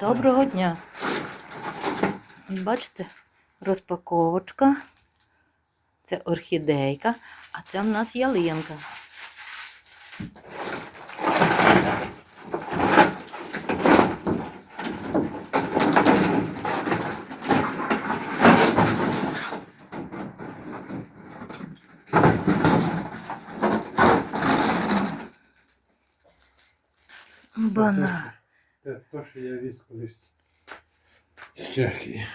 Доброго дня. Бачите, розпаковочка. Це орхідейка, а це в нас ялинка. Бана. Це те, що я віз колись з Чехії.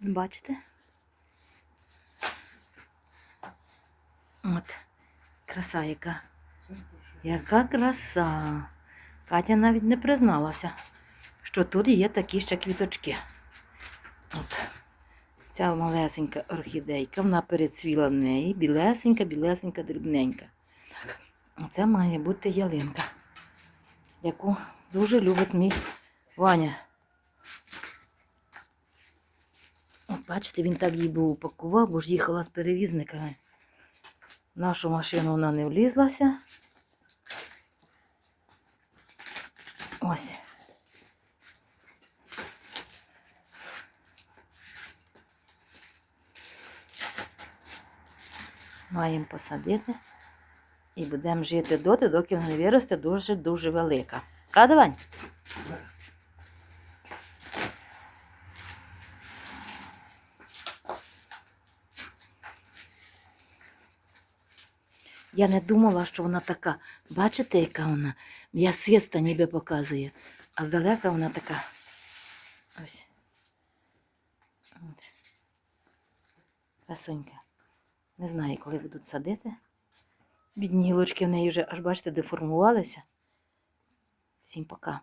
Бачите? От, краса яка. Яка краса. Катя навіть не призналася, що тут є такі ще квіточки. От. Ця малесенька орхідейка, вона перецвіла в неї, білесенька, білесенька, дрібненька. А це має бути ялинка, яку дуже любить мій Ваня. От бачите, він так її був упакував, бо ж їхала з перевізниками. В нашу машину вона не влізлася. Ось. Маємо посадити і будемо жити доти, доки вона виросте дуже-дуже велика. Правда, Вань? Я не думала, що вона така. Бачите, яка вона м'ясиста ніби показує, а здалека вона така. Ось. От. Красунька. Не знаю, коли будуть садити. Бідні гілочки в неї вже аж бачите, деформувалися. Всім пока.